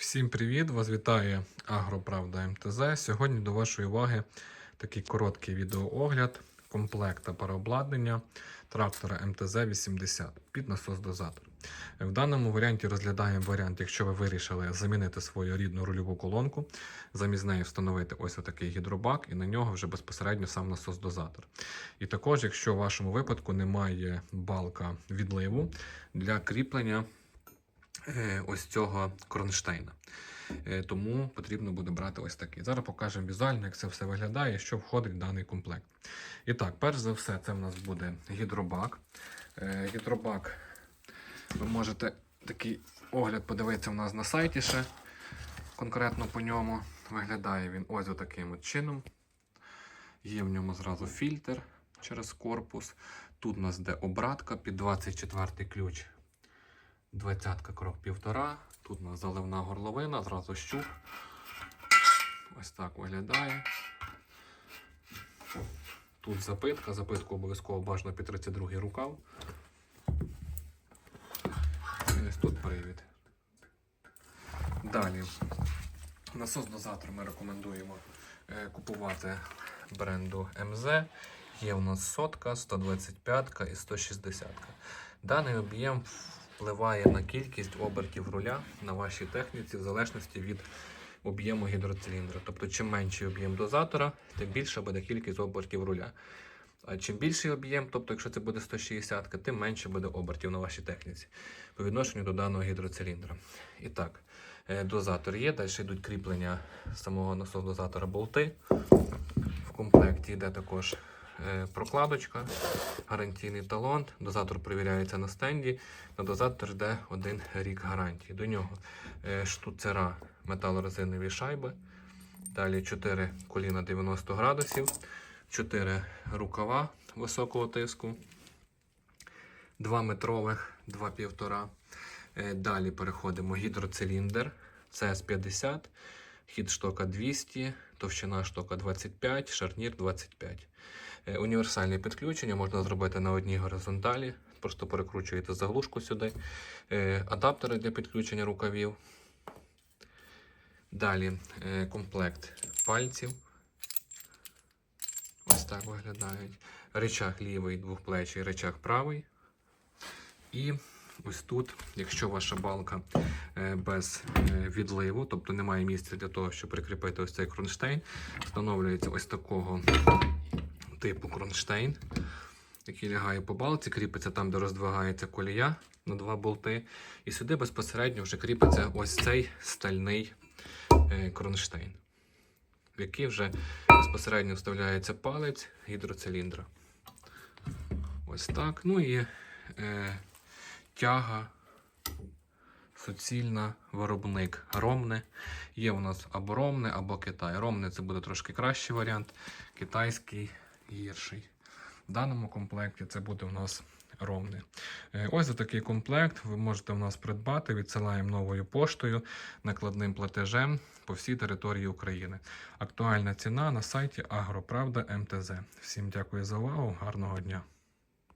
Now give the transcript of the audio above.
Всім привіт! Вас вітає Агроправда МТЗ. Сьогодні до вашої уваги такий короткий відеоогляд комплекта переобладнання трактора МТЗ-80 під насос-дозатор. В даному варіанті розглядаємо варіант, якщо ви вирішили замінити свою рідну рульову колонку, замість неї встановити ось отакий гідробак, і на нього вже безпосередньо сам насос-дозатор. І також, якщо в вашому випадку немає балка відливу для кріплення ось цього кронштейна. Е, Тому потрібно буде брати ось такий. Зараз покажемо візуально, як це все виглядає, що входить в даний комплект. І так, перш за все, це в нас буде гідробак. Е, Гідробак, ви можете такий огляд подивитися у нас на сайті ще. Конкретно по ньому виглядає він ось таким от чином. Є в ньому зразу фільтр через корпус. Тут у нас де обратка під 24 ключ. Двадцятка крок півтора. Тут у нас заливна горловина, зразу щуп. Ось так виглядає. Тут запитка, запитку обов'язково бажано під 32 рукав. І ось тут привід. Далі. Насос дозатор ми рекомендуємо е, купувати бренду МЗ. Є у нас сотка, 125 і 160. Даний об'єм впливає на кількість обертів руля на вашій техніці в залежності від об'єму гідроциліндра. Тобто, чим менший об'єм дозатора, тим більша буде кількість обертів руля. А чим більший об'єм, тобто, якщо це буде 160, тим менше буде обертів на вашій техніці по відношенню до даного гідроциліндра. І так, е, дозатор є, далі йдуть кріплення самого насос-дозатора болти. В комплекті йде також прокладочка, гарантійний талон. Дозатор перевіряється на стенді. На дозатор йде один рік гарантії. До нього е, штуцера металорезинові шайби. Далі 4 коліна 90 градусів, 4 рукава високого тиску, 2 метрових, 2,5. Е, Далі переходимо гідроциліндр CS50, хід штока 200, товщина штока 25, шарнір 25. Е, Універсальне підключення можна зробити на одній горизонталі. Просто перекручуєте заглушку сюди. Е, Адаптери для підключення рукавів. Далі е, комплект пальців. Ось так виглядають. Речах лівий, двохплечий, речах правий. І ось тут, якщо ваша балка е, без е, відливу, тобто немає місця для того, щоб прикріпити ось цей кронштейн, встановлюється ось такого типу кронштейн, який лягає по балці, кріпиться там, де роздвигається колія на два болти. І сюди безпосередньо вже кріпиться ось цей стальний е, кронштейн, в який вже безпосередньо вставляється палець гідроциліндра. Ось так. Ну і тяга суцільна, виробник ромне. Є у нас або ромне, або Китай. Ромне це буде трошки кращий варіант, китайський гірший. В даному комплекті це буде у нас ровне. Е, Ось такий комплект ви можете у нас придбати. Відсилаємо новою поштою, накладним платежем по всій території України. Актуальна ціна на сайті Агроправда МТЗ. Всім дякую за увагу, гарного дня!